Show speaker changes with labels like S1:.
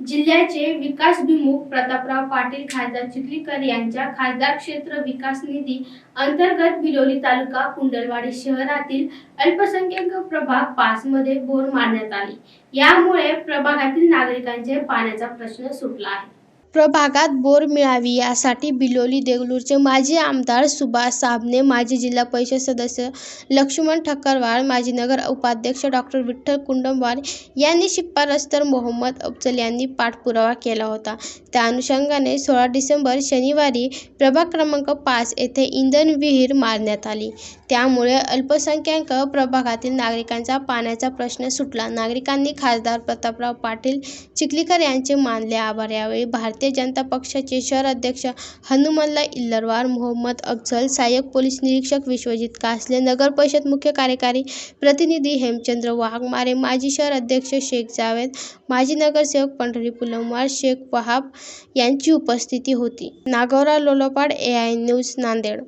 S1: जिल्ह्याचे विकासभिमुख प्रतापराव पाटील खासदार चिखलीकर यांच्या खासदार क्षेत्र विकास निधी अंतर्गत बिलोली तालुका कुंडलवाडी शहरातील अल्पसंख्याक प्रभाग पाच मध्ये बोर मारण्यात आली. यामुळे प्रभागातील नागरिकांचे पाण्याचा प्रश्न सुटला आहे. प्रभागात बोर मिळावी यासाठी बिलोली देगलूरचे माजी आमदार सुभाष साबणे माजी जिल्हा परिषद सदस्य लक्ष्मण ठक्करवाड माजी नगर उपाध्यक्ष डॉक्टर विठ्ठल कुंडमवार यांनी शिफारस तर मोहम्मद अफजल यांनी पाठपुरावा केला होता. त्या अनुषंगाने सोळा डिसेंबर शनिवारी प्रभाग क्रमांक पाच येथे इंधन विहीर मारण्यात आली. त्यामुळे अल्पसंख्याक प्रभागातील नागरिकांचा पाण्याचा प्रश्न सुटला. नागरिकांनी खासदार प्रतापराव पाटील चिखलीकर यांचे मानले आभार. यावेळी भारतीय जनता पक्षाचे शहर अध्यक्ष हनुमल्ला इल्लरवार मोहम्मद अफजल सहाय्यक पोलीस निरीक्षक विश्वजित कासले नगर परिषद मुख्य कार्यकारी प्रतिनिधी हेमचंद्र वाघमारे माजी शहर अध्यक्ष शेख जावेद माजी नगरसेवक पंढरी पुलमवार शेख वहाब यांची उपस्थिती होती. Nagaura Lolopad A I news Nanded.